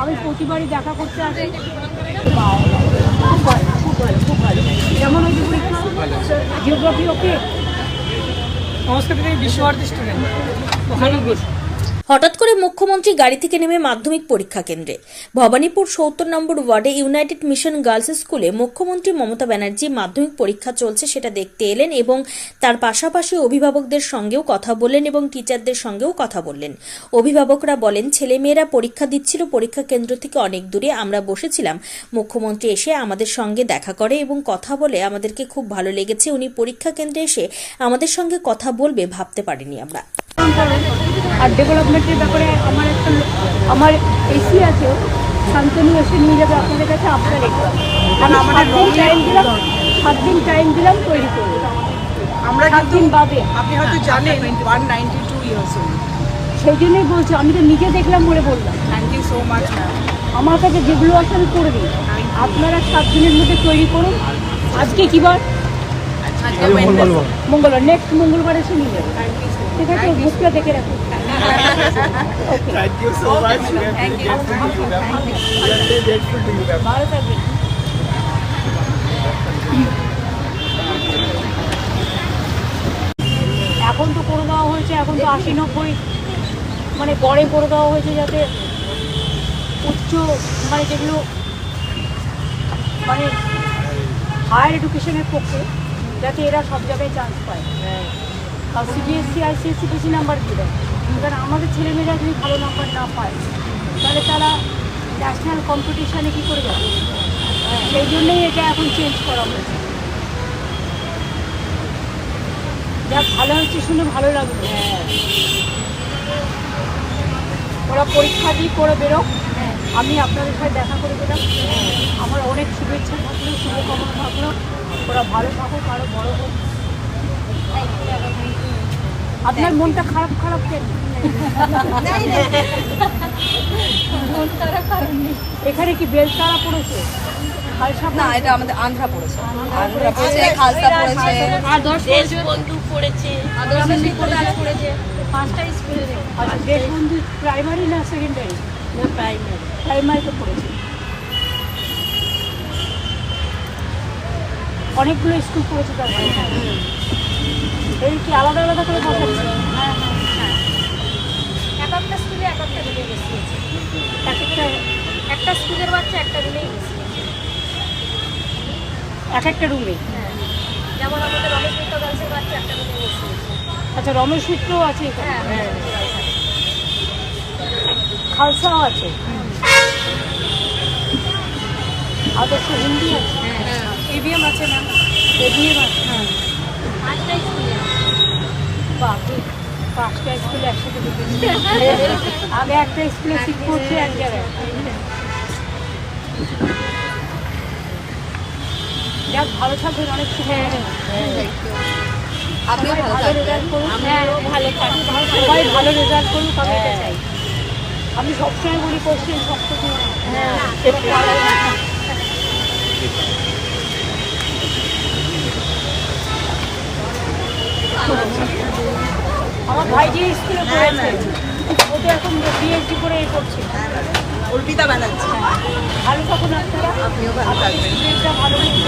আমি প্রতিবারই দেখা করতে আসি। খুব ভালো খুব ভালো খুব ভালো যেমন জিওগ্রাফি ওকে সংস্কৃত থেকে বিশ্বভারতী স্টুডেন্ট ওখানে হঠাৎ করে মুখ্যমন্ত্রী গাড়ি থেকে নেমে মাধ্যমিক পরীক্ষা কেন্দ্রে। ভবানীপুর সত্তর নম্বর ওয়ার্ডে ইউনাইটেড মিশন গার্লস স্কুলে মুখ্যমন্ত্রী মমতা ব্যানার্জি মাধ্যমিক পরীক্ষা চলছে সেটা দেখতে এলেন এবং তার পাশাপাশি অভিভাবকদের সঙ্গেও কথা বললেন এবং টিচারদের সঙ্গেও কথা বললেন। অভিভাবকরা বলেন, ছেলেমেয়েরা পরীক্ষা দিচ্ছিল, পরীক্ষা কেন্দ্র থেকে অনেক দূরে আমরা বসেছিলাম। মুখ্যমন্ত্রী এসে আমাদের সঙ্গে দেখা করে এবং কথা বলে আমাদেরকে খুব ভালো লেগেছে। উনি পরীক্ষা কেন্দ্রে এসে আমাদের সঙ্গে কথা বলবে, ভাবতে পারিনি আমরা। আর ডেভেলপমেন্টের ব্যাপারে আমার একটা আমার এসি আছে শান্তনু এসে নিয়ে যাবে আপনাদের কাছে আপনার এগুলো আমি সাত দিন টাইম দিলাম সাত দিন টাইম দিলাম তৈরি করব। আমরা সাত দিন বাদে। আপনি হয়তো জানেন ওয়ান নাইনটি টু ইয়ার্স সেই জন্যই বলছি আমি তো নিজে দেখলাম বলে বললাম। থ্যাংক ইউ সো মাচ আমার কাছে যেগুলো আছে আমি করে দিই। আপনারা সাত দিনের মধ্যে তৈরি করুন। আজকে কি বার? মঙ্গলবার। নেক্সট মঙ্গলবার এসে নিয়ে যাবেন ঠিক আছে? বুকটা দেখে রাখুন। Thank you so okay, much. We are very grateful to you, ma'am. We are very grateful to you, ma'am. ভালো থাকবেন এখন তো করে দেওয়া হয়েছে এখন তো আশি নব্বই মানে গড়ে করে দেওয়া হয়েছে যাতে উচ্চ মানে যেগুলো মানে হায়ার এডুকেশনের পক্ষে যাতে এরা সব জায়গায় চান্স পায় সিবিএসসি আইসিএসসি বেশি নাম্বার দিয়ে দেয় কারণ আমাদের ছেলেমেয়েরা যদি ভালো নাম্বার না পায়, তাহলে তারা ন্যাশনাল কম্পিটিশানে কী করে যাবে সেই জন্যই এটা এখন চেঞ্জ করা হয়েছে। যাক ভালো হচ্ছে শুনে ভালো লাগল। ওরা পরীক্ষা দিয়ে করে বেরো আমি আপনাদের সাথে দেখা করে দিলাম। আমার অনেক শুভেচ্ছা থাকল, শুভকামনা থাকল। ওরা ভালো থাকুক আরও বড় হোক। আপনার মনটা খারাপ খারাপ কেন? এখানে কি বেলতারা পড়েছে? খালসা না এটা আমাদের আন্ধ্রা পড়েছে। আন্ধ্রা পড়েছে। খালসা পড়েছে। আদর্শ বন্ধু পড়েছে। আদর্শ পড়েছে। পাঁচটা স্কুলে আচ্ছা দেশবন্ধু প্রাইমারি না সেকেন্ডারি না প্রাইমারি প্রাইমারিতে পড়েছে। অনেকগুলো স্কুল পড়েছে তার এই কি আলাদা আলাদা করে বসাচ্ছে? একটা স্কুলে এক একটা রুমে বসিয়েছে এক একটা একটা স্কুলের বাচ্চা একটা রুমেই বসিয়েছে এক একটা রুমে? হ্যাঁ। যেমন আমাদের রমেশ মিত্র গার্লসের বাচ্চা একটা রুমে বসিয়েছে আচ্ছা রমেশ মিত্রও আছে এখানে? হ্যাঁ খালসাও আছে? আদর্শ হিন্দি আছে। ইভিএম আছে ম্যাম এগিয়ে আছে স্কুলে। বাকি পাঁচটা স্কুলে একসাথে আগে একটা স্কুলে সিট করছে এক জায়গায়। যাক ভালো থাকবেন অনেক শুভকামনা আপনিও ভালো রেজাল্ট করুন। হ্যাঁ ভালো সবাই ভালো রেজাল্ট করুন আমি এটা চাই। আমি সবসময় বলি কোশ্চেন সব কিছু হ্যাঁ। ভাই যে স্কুলে পড়েছে ও তো এখন বিএসডি করে এ করছে। অর্পিতা বানাচ্ছে ভালো থাকুন আপনারা। আপনিও ভালো থাকবেন। ভালো